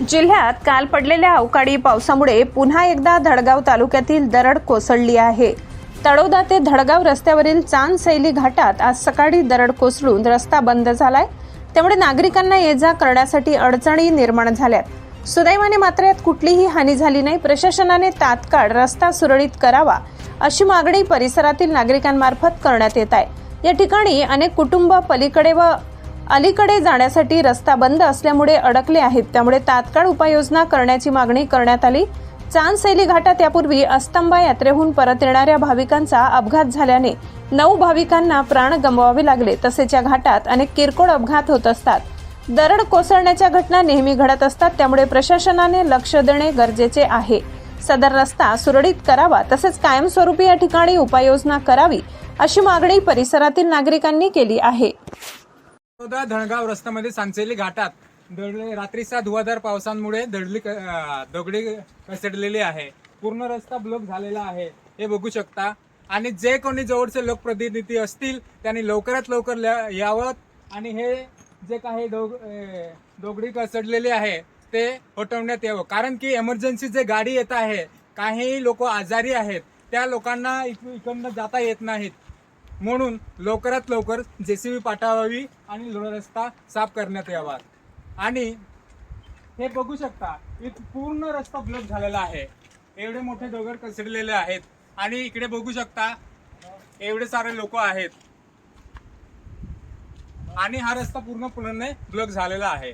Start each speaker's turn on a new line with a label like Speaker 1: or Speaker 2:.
Speaker 1: जिल्ह्यात काल पडलेल्या अवकाळी पावसामुळे पुन्हा एकदा धडगाव तालुक्यातील दरड कोसळली आहे. तळोदा ते धडगाव रस्त्यावरील चांद सैली घाटात आज सकाळी दरड कोसळून रस्ता बंद झालाय. त्यामुळे नागरिकांना ये जा करण्यासाठी अडचणी निर्माण झाल्यात. सुदैवाने मात्र यात कुठलीही हानी झाली नाही. प्रशासनाने तात्काळ रस्ता सुरळीत करावा अशी मागणी परिसरातील नागरिकांमार्फत करण्यात येत आहे. या ठिकाणी अनेक कुटुंब पलीकडे व अलीकडे जाण्यासाठी रस्ता बंद असल्यामुळे अडकले आहेत. त्यामुळे तात्काळ उपाययोजना करण्याची मागणी करण्यात आली. चांदसैली घाटात यापूर्वी अस्तंबा यात्रेहून परत येणाऱ्या भाविकांचा अपघात झाल्याने नऊ भाविकांना प्राण गमवावे लागले. तसेच या घाटात अनेक किरकोळ अपघात होत असतात. दरड कोसळण्याच्या घटना नेहमी घडत असतात. त्यामुळे प्रशासनाने लक्ष देणे गरजेचे आहे. सदर रस्ता सुरळीत करावा तसेच कायमस्वरूपी या ठिकाणी उपाययोजना करावी अशी मागणी परिसरातील नागरिकांनी केली आहे.
Speaker 2: धणगाव रस्त्यामध्ये सांचेली घाटात दडले रात्रीच्या धुवाधार पावसांमुळे दडली दगडी कसडलेली आहे. पूर्ण रस्ता ब्लॉक झालेला आहे. हे बघू शकता. आणि जे कोणी जवळचे लोकप्रतिनिधी असतील त्यांनी लवकरात लवकर यावं. आणि हे जे काही दोग दोगडी कसडलेली आहे ते हटवण्यात यावं. कारण की एमर्जन्सी जे गाडी येत आहे काही लोक आजारी आहेत त्या लोकांना इकडनं जाता येत नाहीत. म्हणून लवकरात लवकर जेसीबी पाठवावी आणि लो- रस्ता साफ करण्यात यावा. आणि हे बघू शकता इथ पूर्ण रस्ता ब्लॉक झालेला आहे. एवढे मोठे दगड कसडलेले आहेत. आणि इकडे बघू शकता एवढे सारे लोक आहेत. आणि हा रस्ता पूर्णपणे ब्लॉक झालेला आहे.